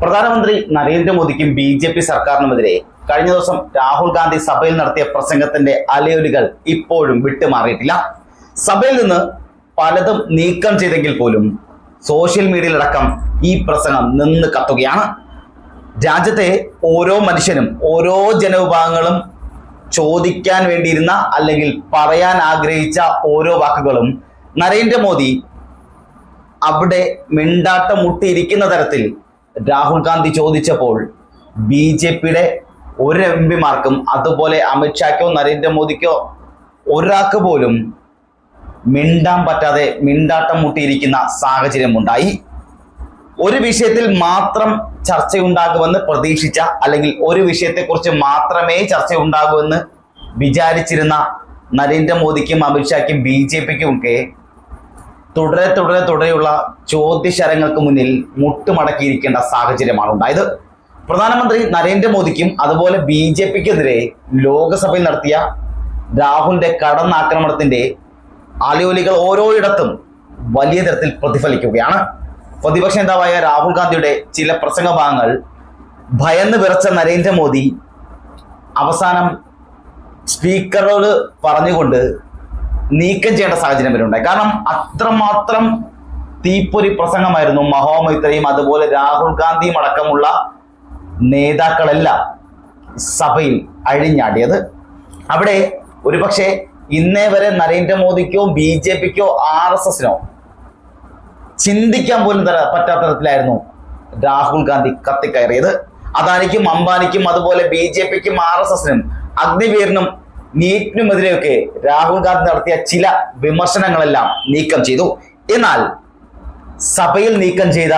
പ്രധാനമന്ത്രി നരേന്ദ്രമോദിക്കും B J P സർക്കാരിനുമെതിരെ കഴിഞ്ഞ ദിവസം രാഹുൽ ഗാന്ധി സഭയിൽ നടത്തിയ പ്രസംഗത്തിന്റെ അലയൊലികൾ ഇപ്പോഴും വിട്ടുമാറിയിട്ടില്ല. സഭയിൽ നിന്ന് പലതും നീക്കം ചെയ്തെങ്കിൽ പോലും സോഷ്യൽ മീഡിയയിലടക്കം ഈ പ്രസംഗം നിന്ന് കത്തുകയാണ്. രാജ്യത്തെ ഓരോ മനുഷ്യനും ഓരോ ജനവിഭാഗങ്ങളും ചോദിക്കാൻ വേണ്ടിയിരുന്ന അല്ലെങ്കിൽ പറയാൻ ആഗ്രഹിച്ച ഓരോ വാക്കുകളും നരേന്ദ്രമോദി അവിടെ മിണ്ടാട്ടം മുട്ടിയിരിക്കുന്ന തരത്തിൽ രാഹുൽ ഗാന്ധി ചോദിച്ചപ്പോൾ ബി ജെ പിയുടെ ഒരു എം പിമാർക്കും അതുപോലെ അമിത്ഷാക്കോ നരേന്ദ്രമോദിക്കോ ഒരാൾക്ക് പോലും മിണ്ടാൻ പറ്റാതെ മിണ്ടാട്ടം മുട്ടിയിരിക്കുന്ന സാഹചര്യം ഉണ്ടായി ഒരു വിഷയത്തിൽ മാത്രം ചർച്ചയുണ്ടാകുമെന്ന് പ്രതീക്ഷിച്ച അല്ലെങ്കിൽ ഒരു വിഷയത്തെക്കുറിച്ച് മാത്രമേ ചർച്ചയുണ്ടാകുമെന്ന് വിചാരിച്ചിരുന്ന നരേന്ദ്രമോദിക്കും അമിത്ഷായ്ക്കും ബി ജെ പിക്കും ഒക്കെ തുടരെ തുടരെ തുടരെയുള്ള ചോദ്യശരങ്ങൾക്ക് മുന്നിൽ മുട്ടുമടക്കിയിരിക്കേണ്ട സാഹചര്യമാണ് ഉണ്ടായത്. പ്രധാനമന്ത്രി നരേന്ദ്രമോദിക്കും അതുപോലെ ബി ജെ പിക്കെതിരെ ലോകസഭയിൽ നടത്തിയ രാഹുലിന്റെ കടന്നാക്രമണത്തിന്റെ അലയോലികൾ ഓരോയിടത്തും വലിയ തരത്തിൽ പ്രതിഫലിക്കുകയാണ്. പ്രതിപക്ഷ നേതാവായ രാഹുൽ ഗാന്ധിയുടെ ചില പ്രസംഗ ഭാഗങ്ങൾ ഭയന്ന് വിറച്ച നരേന്ദ്രമോദി അവസാനം സ്പീക്കറോട് പറഞ്ഞുകൊണ്ട് നീക്കം ചെയ്യേണ്ട സാഹചര്യം വരെ ഉണ്ടായി കാരണം അത്രമാത്രം തീപ്പൊരി പ്രസംഗമായിരുന്നു മഹോമൈത്രയും അതുപോലെ രാഹുൽ ഗാന്ധിയും അടക്കമുള്ള നേതാക്കളെല്ലാം സഭയിൽ അഴിഞ്ഞാടിയത്. അവിടെ ഒരുപക്ഷെ ഇന്നേ വരെ നരേന്ദ്രമോദിക്കോ ബി ജെ പിക്കോ ആർ എസ് എസിനോ ചിന്തിക്കാൻ പോലും തര പറ്റാത്ത തരത്തിലായിരുന്നു രാഹുൽ ഗാന്ധി കത്തിക്കയറിയത്. അദാനിക്കും അംബാനിക്കും അതുപോലെ ബി ജെ പിക്കും ആർ എസ് എസിനും അഗ്നിവീറിനും നീറ്റിനുമെതിരെയൊക്കെ രാഹുൽ ഗാന്ധി നടത്തിയ ചില വിമർശനങ്ങളെല്ലാം നീക്കം ചെയ്തു. എന്നാൽ സഭയിൽ നീക്കം ചെയ്ത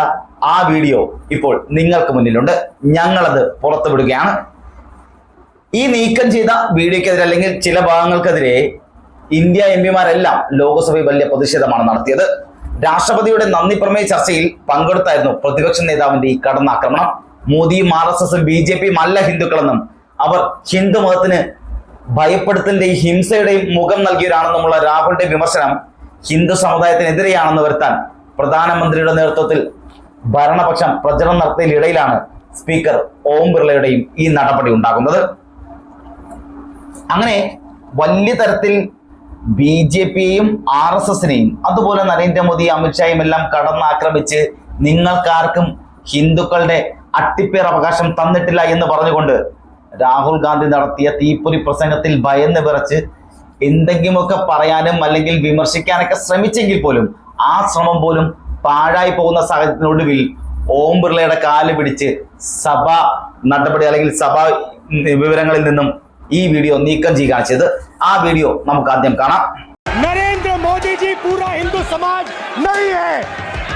ആ വീഡിയോ ഇപ്പോൾ നിങ്ങൾക്ക് മുന്നിലുണ്ട്. ഞങ്ങളത് പുറത്തുവിടുകയാണ്. ഈ നീക്കം ചെയ്ത വീഡിയോക്കെതിരെ അല്ലെങ്കിൽ ചില ഭാഗങ്ങൾക്കെതിരെ ഇന്ത്യ എം പിമാരെല്ലാം ലോകസഭയിൽ വലിയ പ്രതിഷേധമാണ് നടത്തിയത്. രാഷ്ട്രപതിയുടെ നന്ദി പ്രമേയ ചർച്ചയിൽ പങ്കെടുത്തായിരുന്നു പ്രതിപക്ഷ നേതാവിന്റെ ഈ കടന്നാക്രമണം. മോദിയും ആർ എസ് എസും ബി ജെ പിയും അല്ല ഹിന്ദുക്കളെന്നും അവർ ഹിന്ദു മതത്തിന് ഭയപ്പെടുത്തലിന്റെയും ഹിംസയുടെയും മുഖം നൽകിയവരാണെന്നുമുള്ള രാഹുലിന്റെ വിമർശനം ഹിന്ദു സമുദായത്തിനെതിരെയാണെന്ന് വരുത്താൻ പ്രധാനമന്ത്രിയുടെ നേതൃത്വത്തിൽ ഭരണപക്ഷം പ്രചരണം നടത്തിയതിനിടയിലാണ് സ്പീക്കർ ഓം ബിർളയുടെയും ഈ നടപടി ഉണ്ടാകുന്നത്. അങ്ങനെ വലിയ തരത്തിൽ ബി ജെ പിയെയും ആർ എസ് എസിനെയും അതുപോലെ നരേന്ദ്രമോദി അമിത്ഷായും എല്ലാം കടന്നാക്രമിച്ച് നിങ്ങൾക്കാർക്കും ഹിന്ദുക്കളുടെ അട്ടിപ്പേർ അവകാശം തന്നിട്ടില്ല എന്ന് പറഞ്ഞുകൊണ്ട് രാഹുൽ ഗാന്ധി നടത്തിയ തീപ്പൊരി പ്രസംഗത്തിൽ ഭയം വിറച്ച് എന്തെങ്കിലുമൊക്കെ പറയാനും അല്ലെങ്കിൽ വിമർശിക്കാനൊക്കെ ശ്രമിച്ചെങ്കിൽ പോലും ആ ശ്രമം പോലും പാഴായി പോകുന്ന സാഹചര്യത്തിനൊടുവിൽ ഓം ബിർളയുടെ കാൽ പിടിച്ച് സഭ നടപടി അല്ലെങ്കിൽ സഭ വിവരങ്ങളിൽ നിന്നും ഈ വീഡിയോ നീക്കം ചെയ്യുകയാണ് ചെയ്ത് ആ വീഡിയോ നമുക്ക് ആദ്യം കാണാം. നരേന്ദ്ര മോദിജി പൂരാ ഹിന്ദു സമാജ്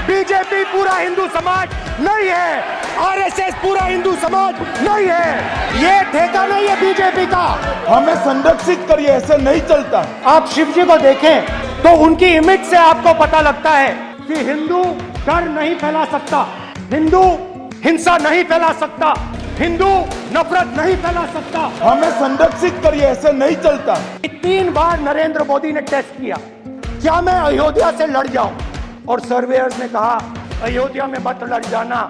बीजेपी पूरा हिंदू समाज नहीं है आरएसएस पूरा हिंदू समाज नहीं है। ये ठेका नहीं है बीजेपी का। हमें संरक्षित करिए ऐसे नहीं चलता। आप शिव जी को देखें तो उनकी इमेज से आपको पता लगता है कि हिंदू डर नहीं फैला सकता। हिंदू हिंसा नहीं फैला सकता। हिंदू नफरत नहीं फैला सकता। हमें संरक्षित करिए ऐसे नहीं चलता। तीन बार नरेंद्र मोदी ने टेस्ट किया। क्या मैं अयोध्या से लड़ जाऊँ? और सर्वेयर्स ने कहा अयोध्या में मत लड़ जाना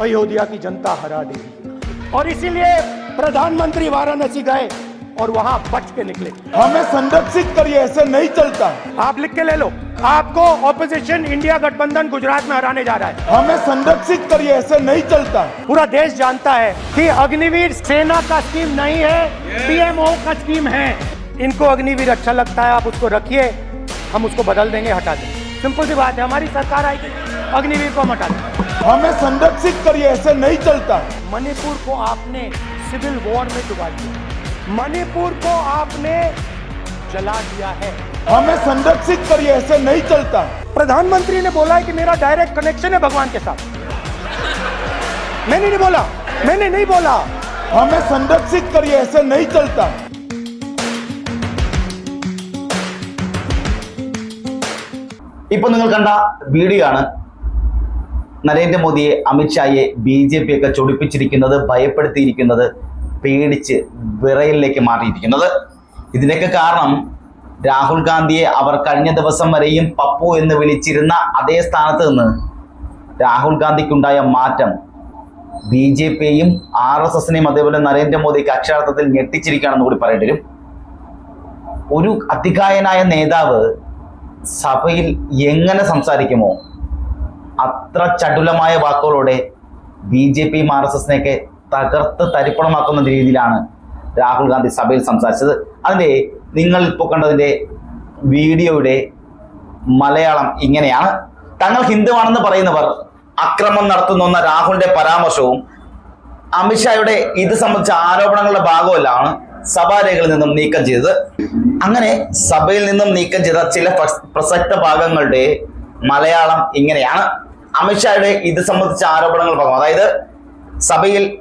अयोध्या की जनता हरा देगी। और इसीलिए प्रधानमंत्री वाराणसी गए और वहाँ बच के निकले। हमें संरक्षित करिए ऐसे नहीं चलता। आप लिख के ले लो आपको ऑपोजिशन इंडिया गठबंधन गुजरात में हराने जा रहा है। हमें संरक्षित करिए ऐसे नहीं चलता। पूरा देश जानता है कि अग्निवीर सेना का स्कीम नहीं है पीएमओ का स्कीम है। इनको अग्निवीर अच्छा लगता है आप उसको रखिए हम उसको बदल देंगे हटा देंगे। सिंपल सी बात है हमारी सरकार आएगी अग्निवीर को हम हटा देंगे हमें संरक्षित करिए ऐसे नहीं चलता। मणिपुर को आपने सिविल वॉर में डुबा दिया। मणिपुर को आपने जला दिया है। हमें संरक्षित करिए ऐसे नहीं चलता। प्रधानमंत्री ने बोला है कि मेरा डायरेक्ट कनेक्शन है भगवान के साथ। मैंने नहीं बोला मैंने नहीं बोला। हमें संरक्षित करिए ऐसे नहीं चलता। ഇപ്പൊ നിങ്ങൾ കണ്ട വീഡിയോ ആണ് നരേന്ദ്രമോദിയെ അമിത്ഷായെ ബി ജെ പി ഒക്കെ ചൊടിപ്പിച്ചിരിക്കുന്നത് ഭയപ്പെടുത്തിയിരിക്കുന്നത് പേടിച്ച് വിറയലിലേക്ക് മാറിയിരിക്കുന്നത്. ഇതിനൊക്കെ കാരണം രാഹുൽ ഗാന്ധിയെ അവർ കഴിഞ്ഞ ദിവസം വരെയും പപ്പു എന്ന് വിളിച്ചിരുന്ന അതേ സ്ഥാനത്ത് നിന്ന് രാഹുൽ ഗാന്ധിക്കുണ്ടായ മാറ്റം ബി ജെ പിയെയും ആർ എസ് എസിനെയും അതേപോലെ നരേന്ദ്രമോദിക്ക് അക്ഷരാർത്ഥത്തിൽ ഞെട്ടിച്ചിരിക്കുകയാണെന്ന് കൂടി പറയേണ്ടി വരും. ഒരു അതികായനായ നേതാവ് സഭയിൽ എങ്ങനെ സംസാരിക്കുമോ അത്ര ചടുലമായ വാക്കുകളോടെ ബി ജെ പിയും ആർ എസ് എസിനെയൊക്കെ തകർത്ത് തരിപ്പണമാക്കുന്ന രീതിയിലാണ് രാഹുൽ ഗാന്ധി സഭയിൽ സംസാരിച്ചത്. അതിന്റെ നിങ്ങൾ ഇപ്പോൾ കണ്ടതിന്റെ വീഡിയോയുടെ മലയാളം ഇങ്ങനെയാണ്. തങ്ങൾ ഹിന്ദുവാണെന്ന് പറയുന്നവർ അക്രമം നടത്തുന്ന രാഹുലിന്റെ പരാമർശവും അമിത്ഷായുടെ ഇത് സംബന്ധിച്ച ആരോപണങ്ങളുടെ ഭാഗമല്ലാണ് സഭാരേഖകളിൽ നിന്നും നീക്കം ചെയ്തത്. അങ്ങനെ സഭയിൽ നിന്നും നീക്കം ചെയ്ത ചില പ്രസക്ത ഭാഗങ്ങളുടെ മലയാളം ഇങ്ങനെയാണ്. അമിത്ഷായുടെ ഇത് സംബന്ധിച്ച ആരോപണങ്ങൾ പറഞ്ഞു. അതായത് സഭയിൽ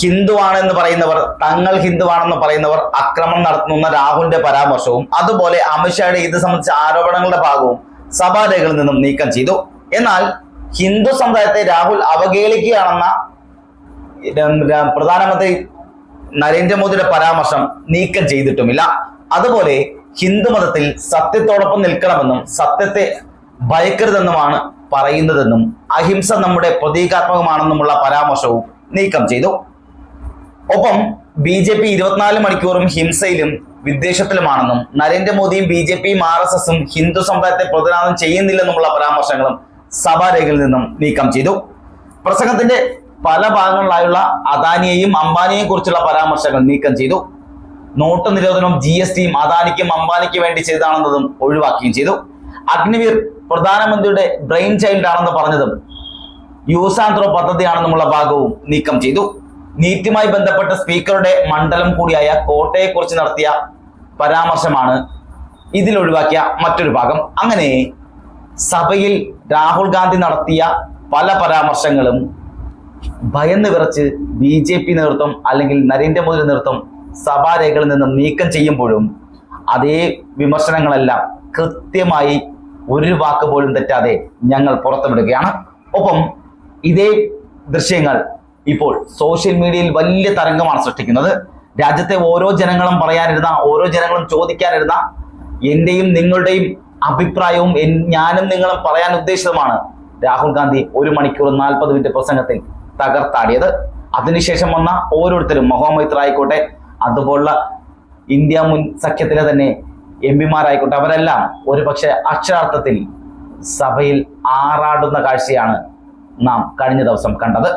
ഹിന്ദുവാണെന്ന് പറയുന്നവർ തങ്ങൾ ഹിന്ദുവാണെന്ന് പറയുന്നവർ അക്രമം നടത്തുന്ന രാഹുലിന്റെ പരാമർശവും അതുപോലെ അമിത്ഷായുടെ ഇത് സംബന്ധിച്ച ആരോപണങ്ങളുടെ ഭാഗവും സഭാരേഖകളിൽ നിന്നും നീക്കം ചെയ്തു. എന്നാൽ ഹിന്ദു സമുദായത്തെ രാഹുൽ രം- പ്രധാനമന്ത്രി നരേന്ദ്രമോദിയുടെ പരാമർശം നീക്കം ചെയ്തിട്ടുമില്ല. അതുപോലെ ഹിന്ദുമതത്തിൽ സത്യത്തോടൊപ്പം നിൽക്കണമെന്നും സത്യത്തെ ഭയക്കരുതെന്നുമാണ് പറയുന്നതെന്നും അഹിംസ നമ്മുടെ പ്രതീകാത്മകമാണെന്നുമുള്ള പരാമർശവും നീക്കം ചെയ്തു. ഒപ്പം ബി ജെ പി ഇരുപത്തിനാല് മണിക്കൂറും ഹിംസയിലും വിദ്വേഷത്തിലുമാണെന്നും നരേന്ദ്രമോദിയും ബി ജെ പിയും ആർ എസ് എസും ഹിന്ദു സമുദായത്തെ പ്രതിനാദം ചെയ്യുന്നില്ലെന്നുമുള്ള പരാമർശങ്ങളും സഭാരേഖയിൽ നിന്നും നീക്കം ചെയ്തു. പ്രസംഗത്തിന്റെ പല ഭാഗങ്ങളിലായുള്ള അദാനിയെയും അംബാനിയെയും കുറിച്ചുള്ള പരാമർശങ്ങൾ നീക്കം ചെയ്തു. നോട്ട് നിരോധനവും ജി എസ് ടിയും അദാനിക്കും അംബാനിക്കും വേണ്ടി ചെയ്താണെന്നതും ഒഴിവാക്കുകയും ചെയ്തു. അഗ്നിവീർ പ്രധാനമന്ത്രിയുടെ ബ്രെയിൻ ചൈൽഡ് ആണെന്ന് പറഞ്ഞതും യൂസാന്ത്രോ പദ്ധതിയാണെന്നുമുള്ള ഭാഗവും നീക്കം ചെയ്തു. നീറ്റുമായി ബന്ധപ്പെട്ട സ്പീക്കറുടെ മണ്ഡലം കൂടിയായ കോട്ടയെക്കുറിച്ച് നടത്തിയ പരാമർശമാണ് ഇതിൽ ഒഴിവാക്കിയ മറ്റൊരു ഭാഗം. അങ്ങനെ സഭയിൽ രാഹുൽ ഗാന്ധി നടത്തിയ പല പരാമർശങ്ങളും ഭയന്ന് വിറച്ച് ബി ജെ പി നേതൃത്വം അല്ലെങ്കിൽ നരേന്ദ്രമോദി നേതൃത്വം സഭാരേഖകളിൽ നിന്ന് നീക്കം ചെയ്യുമ്പോഴും അതേ വിമർശനങ്ങളെല്ലാം കൃത്യമായി ഒരു വാക്ക് പോലും തെറ്റാതെ ഞങ്ങൾ പുറത്തുവിടുകയാണ്. ഒപ്പം ഇതേ ദൃശ്യങ്ങൾ ഇപ്പോൾ സോഷ്യൽ മീഡിയയിൽ വലിയ തരംഗമാണ് സൃഷ്ടിക്കുന്നത്. രാജ്യത്തെ ഓരോ ജനങ്ങളും പറയാനിരുന്ന ഓരോ ജനങ്ങളും ചോദിക്കാനിരുന്ന എന്റെയും നിങ്ങളുടെയും അഭിപ്രായവും ഞാനും നിങ്ങളും പറയാൻ ഉദ്ദേശിച്ചതുമാണ് രാഹുൽ ഗാന്ധി ഒരു മണിക്കൂർ നാൽപ്പത് മിനിറ്റ് പ്രസംഗത്തിൽ തകർത്താടിയത്. അതിനുശേഷം വന്ന ഓരോരുത്തരും മുഹമ്മദ് ആയിക്കോട്ടെ അതുപോലുള്ള ഇന്ത്യ മുൻ സഖ്യത്തിലെ തന്നെ എം പിമാരായിക്കോട്ടെ അവരെല്ലാം ഒരുപക്ഷെ അക്ഷരാർത്ഥത്തിൽ സഭയിൽ ആറാടുന്ന കാഴ്ചയാണ് നാം കഴിഞ്ഞ ദിവസം കണ്ടത്.